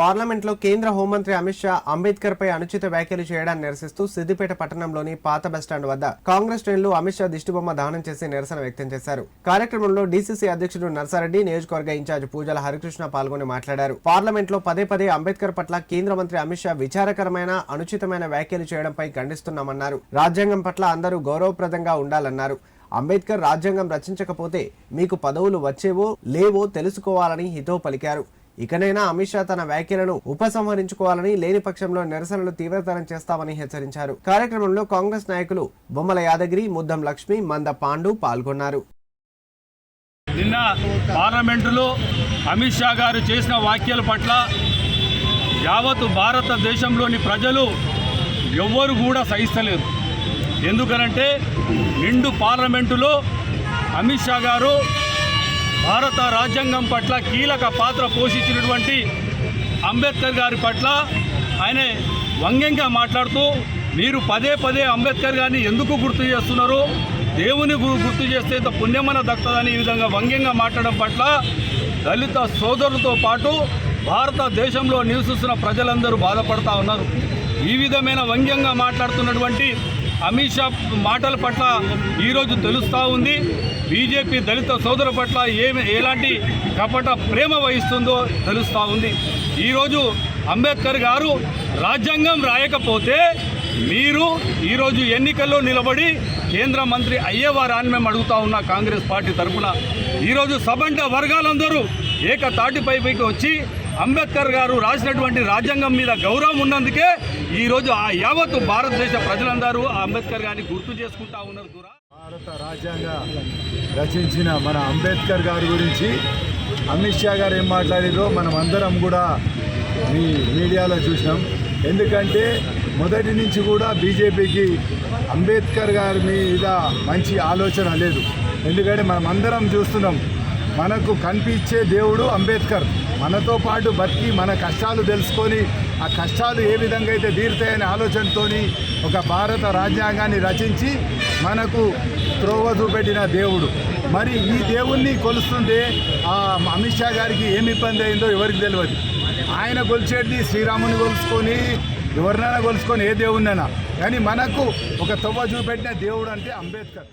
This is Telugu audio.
పార్లమెంట్లో కేంద్ర హోంమంత్రి అమిత్ షా అంబేద్కర్ పై అనుచిత వ్యాఖ్యలు చేయడాన్ని నిరసిస్తూ సిద్దిపేట పట్టణంలోని పాత బస్టాండ్ వద్ద కాంగ్రెస్ శ్రేణులు అమిత్ షా దిష్టిబొమ్మ దానం చేసి నిరసన వ్యక్తం చేశారు. కార్యక్రమంలో డీసీసీ అధ్యక్షుడు నర్సారెడ్డి నియోజకవర్గ ఇన్ఛార్జ్ పూజల హరికృష్ణ పాల్గొని మాట్లాడారు. పార్లమెంట్లో పదే పదే అంబేద్కర్ పట్ల కేంద్ర మంత్రి అమిత్ షా విచారకరమైన అనుచితమైన వ్యాఖ్యలు చేయడంపై ఖండిస్తున్నామన్నారు. రాజ్యాంగం పట్ల అందరూ గౌరవప్రదంగా ఉండాలన్నారు. అంబేద్కర్ రాజ్యాంగం రచించకపోతే మీకు పదవులు వచ్చేవో లేవో తెలుసుకోవాలని హితో పలికారు. ఇకనైనా అమిత్ షా తన వ్యాఖ్యలను ఉపసంహరించుకోవాలని లేని పక్షంలో నిరసనలు తీవ్రతరం చేస్తామని హెచ్చరించారు. కార్యక్రమంలో కాంగ్రెస్ నాయకులు బొమ్మల యాదగిరి ముద్దం లక్ష్మి మంద పాండు పాల్గొన్నారు. నిన్న పార్లమెంటులో అమిత్ షా గారు చేసిన వ్యాఖ్యల పట్ల యావత్తు భారతదేశంలోని ప్రజలు ఎవ్వరు కూడా సహిస్తలేరు. ఎందుకనంటే నిండు పార్లమెంటులో అమిత్ షా గారు భారత రాజ్యాంగం పట్ల కీలక పాత్ర పోషించినటువంటి అంబేద్కర్ గారి పట్ల ఆయన వ్యంగ్యంగా మాట్లాడుతూ మీరు పదే పదే అంబేద్కర్ గారిని ఎందుకు గుర్తు చేస్తున్నారు? దేవుని గు- గుర్తు చేస్తే ఇంత పుణ్యమన దక్కదని ఈ విధంగా వ్యంగ్యంగా మాట్లాడడం పట్ల దళిత సోదరులతో పాటు భారతదేశంలో నివసిస్తున్న ప్రజలందరూ బాధపడతా ఉన్నారు. ఈ విధమైన వ్యంగ్యంగా మాట్లాడుతున్నటువంటి అమిత్ షా మాటల పట్ల ఈరోజు తెలుస్తూ ఉంది. బీజేపీ దళిత సోదరు పట్ల ఏమి ఎలాంటి కపట ప్రేమ వహిస్తుందో తెలుస్తూ ఉంది. ఈరోజు అంబేద్కర్ గారు రాజ్యాంగం రాయకపోతే మీరు ఈరోజు ఎన్నికల్లో నిలబడి కేంద్ర మంత్రి అయ్యేవారాన్ని మేము అడుగుతా ఉన్నా కాంగ్రెస్ పార్టీ తరఫున ఈరోజు సబండ వర్గాలందరూ ఏక తాటిపైకి వచ్చి అంబేద్కర్ గారు రాసినటువంటి రాజ్యాంగం మీద గౌరవం ఉన్నందుకే ఈరోజు ఆ యావత్తు భారతదేశ ప్రజలందరూ ఆ అంబేద్కర్ గారిని గుర్తు చేసుకుంటా ఉన్నారు కూడా భారత రాజ్యాంగ రచించిన మన అంబేద్కర్ గారి గురించి అమిత్ షా గారు ఏం మాట్లాడారో మనం అందరం కూడా మీ మీడియాలో చూసినాం. ఎందుకంటే మొదటి నుంచి కూడా బీజేపీకి అంబేద్కర్ గారి మీద మంచి ఆలోచన లేదు. ఎందుకంటే మనం అందరం చూస్తున్నాం. మనకు కనిపించే దేవుడు అంబేద్కర్. మనతో పాటు బతికి మన కష్టాలు తెలుసుకొని ఆ కష్టాలు ఏ విధంగా అయితే తీరుతాయనే ఆలోచనతో ఒక భారత రాజ్యాంగాన్ని రచించి మనకు త్రోవ చూపెట్టిన దేవుడు. మరి ఈ దేవుణ్ణి కొలుస్తుంటే ఆ అమిత్ షా గారికి ఏమి ఇబ్బంది అయిందో ఎవరికి తెలియదు ఆయన కొలిచేది శ్రీరాముని కొలుసుకొని ఎవరినైనా కొలుసుకొని ఏ దేవుణ్ణైనా. కానీ మనకు ఒక తొవ్వ చూపెట్టిన దేవుడు అంటే అంబేద్కర్.